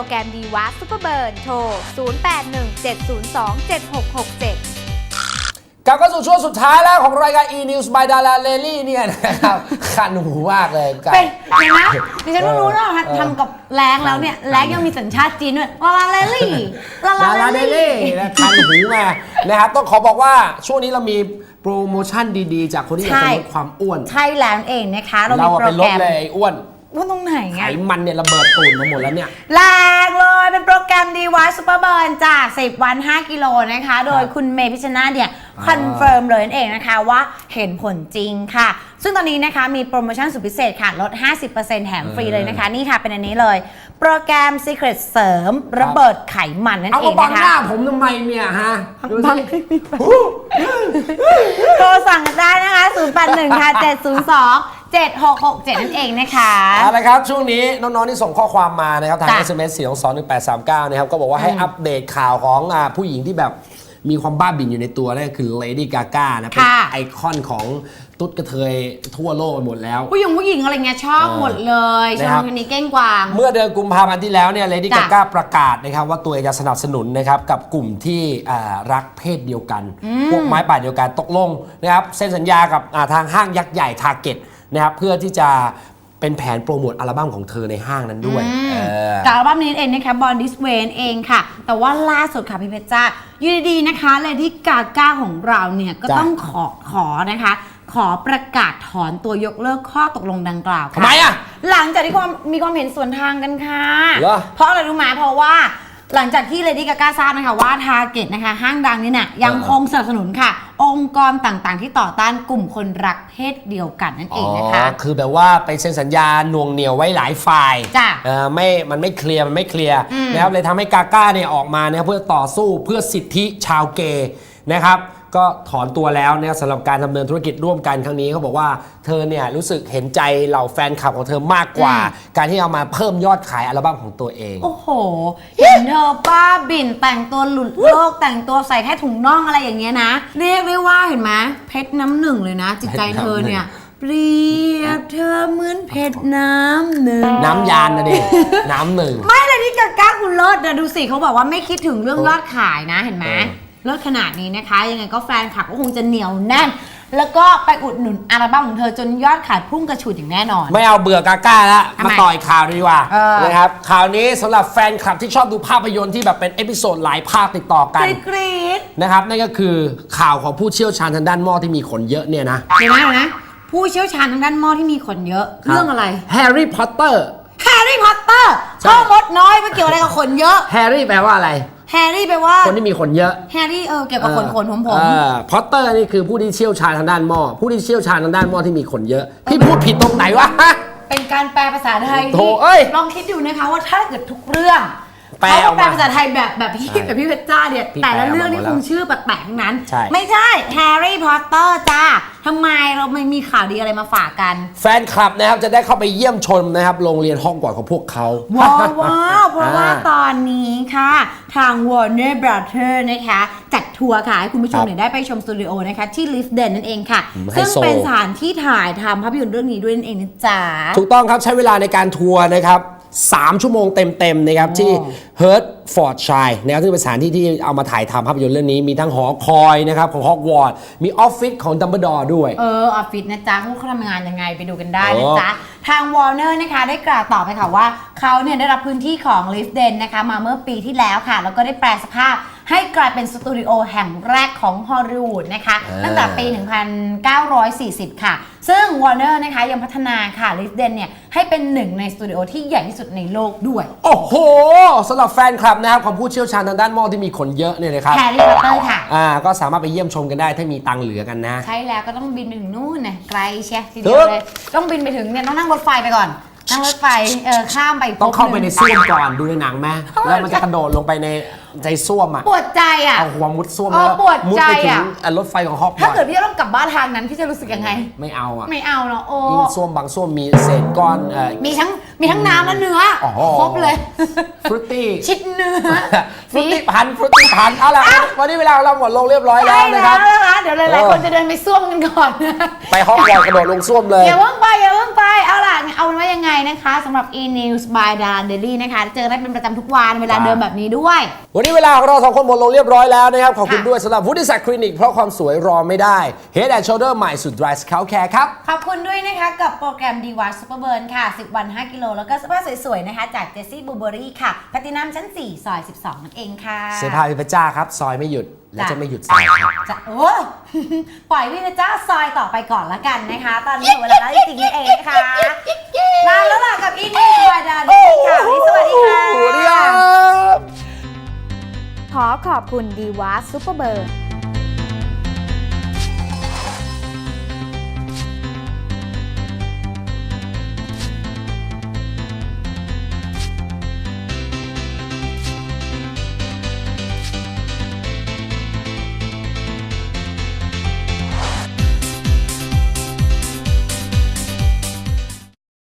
รแกรมดีวะซูเปอร์เบิร์นโทร 0817027667กลับเข้าสู่ช่วงสุดท้ายแล้วของรายการ e news by Dara l e l y เนี่ยนะครับคันหูมากเลยกันเป็นเห็นไหมดิฉันเออรู้นะเออทำกับแรงแล้วเนี่ยแรงยังมีสัญชาติจีนด้วยลาลาเลลี่ลาดาลาราเลเดลี่ลี่นะคันหูมานะครับต้องขอบอกว่าช่วงนี้เรามีโปรโมชั่นดีๆ จากคนที่อยากจะลดความอ้วน ใช่แล้วนั่นเองนะคะ เราเรามีอะโปรเป็นลแกดรมเลยไอ้อ้วน ว่าตรงไหนไขอะมันเนี่ยระเบิดตูนมาหมดแล้วเนี่ย แรงเลยเป็นโปรแกรมดีว y ซูเปอร์เบิร์นจาก 10 วัน 5 กิโลนะคะ โดยคุณเมย์พิชชนาธิ์เนี่ยอ่าคอนเฟิร์มเลยนั่นเองนะคะว่าเห็นผลจริงค่ะ ซึ่งตอนนี้นะคะมีโปรโมชั่นสุดพิเศษค่ะ ลด 50%แถมฟรีเลยนะคะ นี่ค่ะเป็นอันนี้เลย โปรแกรม Secret เสริมระเบิดไขมันนั่นเอาเอมางบังนะหน้าคะ ผมทำไมเนี่ยฮะดูบังสิ โทรสั่งกันได้นะคะ 081 ค่ะ 702 7667 นั่นเองนะคะ เอาละครับช่วงนี้น้องๆที่ส่งข้อความมานะครับทาง จ้ะ SMS 4 2 2 1 8 3 9นะครับก็บอกว่าให้อัปเดตข่าวของอ่าผู้หญิงที่แบบมีความบ้าบิ่นอยู่ในตัวนั่นก็คือ Lady Gaga นะเป็นค่ะ ไอคอนของตุ๊ดกระเทยทั่วโลกไปหมดแล้ว ผู้หญิงผู้หญิงอะไรเงี้ยชอบหมดเลยชนะอครับบคนนี้เก้งกวาง เมื่อเดือนกุมภาพันธ์ที่แล้วเนี่ย Lady จ้ะ Gaga ประกาศนะครับว่าตัวเองจะสนับสนุนนะครับกับกลุ่มที่อ่ารักเพศเดียวกัน พวกไม้ป่าเดียวกันตกลงนะครับเซ็นสัญญากับอ่าทางห้างยักษ์ใหญ่ Target นะครับเพื่อที่จะเป็นแผนโปรโมทอัลบั้มของเธอในห้างนั้นด้วยเออกับอัลบั้มนี้เองนะคะบอลดิสเวนเองค่ะ แต่ว่าล่าสุดค่ะพี่เพชรจ้าอยู่ดีๆนะคะเลยที่กาก้าของเราเนี่ยก็จ้ะ ต้องขอขอนะคะ ขอประกาศถอนตัวยกเลิกข้อตกลงดังกล่าวค่ะทำไมอะหลังจากที่ความมีความเห็นส่วนทางกันค่ะ เหรอเพราะอะไรรู้ไหมเพราะว่าหลังจากที่เลดี้กาก้าทราบนะคะว่าทาร์เก็ตนะคะห้างดังนี่น่ะยังคงสนับสนุนค่ะ องค์กรต่างๆ ที่ต่อต้านกลุ่มคนรักเพศเดียวกันนั่นเองนะคะ คือแบบว่าไปเซ็นสัญญาหน่วงเหนียวไว้หลายฝ่ายจ้ะเออไม่ มันไม่เคลียร์ มันไม่เคลียร์อืมนะครับเลยทำให้กาก้าเนี่ยออกมานะครับเพื่อต่อสู้เพื่อสิทธิชาวเกย์นะครับ ก็ถอนตัวแล้วนะครับสำหรับการดำเนินธุรกิจร่วมกันครั้งนี้เขาบอกว่าเธอเนี่ยรู้สึกเห็นใจเหล่าแฟนคลับของเธอมากกว่า การที่เอามาเพิ่มยอดขายอัลบั้มของตัวเอง โอ้โห เห็นเธอป้าบิ่นแต่งตัวหลุดโลกแต่งตัวใส่แค่ถุงน่องอะไรอย่างเงี้ยนะ เรียกได้ว่าเห็นไหมเพชรน้ำหนึ่งเลยนะ จิตใจเธอเนี่ยเปรียบเธอเหมือนเพชรน้ำหนึ่งน้ำยานนะดิ น้ำหนึ่ง ไม่เลยนี่กาก้าคุณเลิศนะดูสิเขาบอกว่าไม่คิดถึงเรื่องเออยอดขายนะเห็นไหม เออ เลิศขนาดนี้นะคะ ยังไงก็แฟนคลับก็คงจะเหนียวแน่น แล้วก็ไปอุดหนุนอัลบั้มของเธอจนยอดขายพุ่งกระฉูดอย่างแน่นอน ไม่เอาเบื่อกาก้าแล้วทำไมมาต่อยข่าวดีกว่าเออ นะครับข่าวนี้สำหรับแฟนคลับที่ชอบดูภาพยนตร์ที่แบบเป็นเอพิโซดหลายภาคติดต่อกันกรี๊ดกรี๊ดนะครับนั่นก็คือข่าวของผู้เชี่ยวชาญทางด้านหม้อที่มีขนเยอะเนี่ยนะเดี๋ยวนะเดี๋ยวนะผู้เชี่ยวชาญทางด้านหม้อที่มีขนเยอะ เรื่องอะไรแฮร์รี่พอตเตอร์ แฮร์รี่พอตเตอร์ใช่ พ่อมดน้อยไม่เกี่ยวอะไรกับขนเยอะ แฮร์รี่แปลว่าอะไร แฮร์รี่แปลว่าคนที่มีขนเยอะแฮร์รี่เออเกี่ยวกับขนขนผมผมพอตเตอร์นี่คือผู้ที่เชี่ยวชาญทางด้านหม้อผู้ที่เชี่ยวชาญทางด้านหม้อที่มีขนเยอะพี่พูดผิดตรงไหนวะเป็นการแปลภาษาไทยโถเอ้ยลองคิดดูนะคะว่าถ้าเกิดทุกเรื่อง แปลเขาอก็อกมาแปลภาษาไทยแบบแบบพี่ใช่แบบพี่เพชรจ้าเนี่ย พี่แต่ละแปลออกมาเรื่องนี่หมดแล้ควงชื่อแปลกๆทั้งนั้น ใช่ ไม่ใช่ แฮร์รี่พอตเตอร์จ้าทำไมเราไม่มีข่าวดีอะไรมาฝากกัน แฟนคลับนะครับจะได้เข้าไปเยี่ยมชมนะครับโรงเรียนห้องกอดของพวกเขา ว้าวว้าวเพราะว่าอ่าตอนนี้ค่ะ ทาง Warner Brother นะคะ จัดทัวร์ค่ะ ให้คุณผู้ชมครับเนี่ยได้ไปชมสตูดิโอนะคะ ที่ Lift Den นั่นเองค่ะ อืมไฮซึ่งโซ เป็นสถานที่ถ่ายทำภาพยนตร์เรื่องนี้ด้วยนั่นเองนะจ๊ะ ถูกต้องครับใช้เวลาในการทัวร์นะครับ 3 ชั่วโมงเต็มๆนะครับที่เฮิร์ตฟอร์ดชัยนะครับซึ่งเป็นสถานที่ที่เอามาถ่ายทำภาพยนตร์เรื่องนี้มีทั้งหอคอยนะครับของฮอกวอตส์มีออฟฟิศของดัมเบิลดอร์ด้วย เออออฟฟิศนะจ๊ะพวกเขาทำงานยังไงไปดูกันได้นะโอ้จ๊ะ ทาง Warner นะคะได้กล่าวต่อไปค่ะว่าเขาเนี่ยได้รับพื้นที่ของ Lift Den นะคะมาเมื่อปีที่แล้วค่ะ แล้วก็ได้แปลสภาพ ให้กลายเป็นสตูดิโอแห่งแรกของฮอลลีวูดนะคะ ตั้งแต่ปี 1940 ค่ะ ซึ่ง Warner นะคะยังพัฒนาค่ะ Lift Den เนี่ยให้เป็นหนึ่งในสตูดิโอที่ใหญ่ที่สุดในโลกด้วย โอ้โหสำหรับแฟนคลับนะครับของผู้เชี่ยวชาญทางด้านหม้อที่มีขนเยอะเนี่ยนะครับแฮร์รี่พอตเตอร์ค่ะอ่าก็สามารถไปเยี่ยมชมกันได้ถ้ามีตังค์เหลือกันนะ ใช่แล้วก็ต้องบินไปถึงนู่นนะไกลเชียทีเดีถูยวกเลยต้องบินไปถึงเนี่ยต้องนั่งรถไฟไปก่อน นั่งรถไฟเออข้ามไปต้องเข้าไปในภพส้วหมงก่อนดูในหนังไหมแล้วมันจะกระโดดลงไปในใจส้วมอะปวดใจอะ เอาหัวมุดส้วมเออแล้วปวดมุดใจไปถึงอะ อะรถไฟของฮอกวถ้าอตเกิดพี่จะต้องกลับบ้านทางนั้นพี่จะรู้สึกยังไง ไม่เอาอะไม่เอาเนาะโอ้ยิ่งส้วมบางส้วมมีเศษก้อนเอ่อ มีทั้งมีทั้งน้ำและเนื้อออครบเลย ฟรุตตี้ ชิดเนื้อ ฟรุตตี้พันฟรุตตี้พันเอาล่ะวันนี้เวลาเราหมดลงเรียบร้อยแล้ใช่วนะแล้ครับวนะคะ เดี๋ยวหลายเออๆคนจะเดินไปซ่วมกันก่อนนะไปฮอกวอตส์กระโดดลงส้วมเลย อย่าเพิ่งไปอย่าเพิ่งไปเอาล่ะเอาเป็นว่ายังไงนะคะสำหรับ e news by Dara Daily นะคะเจอได้เป็นประจำทุกวันเวลาเดิมแบบนี้ด้วย วันนี้เวลาของเราสองคนหมดลงเรียบร้อยแล้วนะครับ ขอบคุณค่ะ ด้วยสำหรับวุฒิศักดิ์คลินิก เพราะความสวยรอไม่ได้ Head and Shoulder ใหม่สุด Dry Scalp Care ครับ ขอบคุณด้วยนะคะ กับโปรแกรม d w a Super Burn ค่ะ 10 วัน 5 กิโล แล้วก็เสื้อผ้าสวยๆ นะคะ จากเจสซี่บูเบอรี่ค่ะแพตตินัมชั้น 4 ซอย 12 นั่นเองค่ะ เสื้อผ้าพิพเจ้าครับ ซอยไม่หยุด และจ้ะจะไม่หยุดซอยครับ จะโอ้ปล่อยพี่เพชรจ้าซอยต่อไปก่อนละกันนะคะ ตอนนี้ถึงเวลาแล้วจริงๆนี่เองนะคะลาแล้วล่ะกับอีนี่สวัสดีค่ะวันนี้สวัสดีค่ะสวัสดีครับขอขอบคุณดีวาซูเปอร์เบิร์น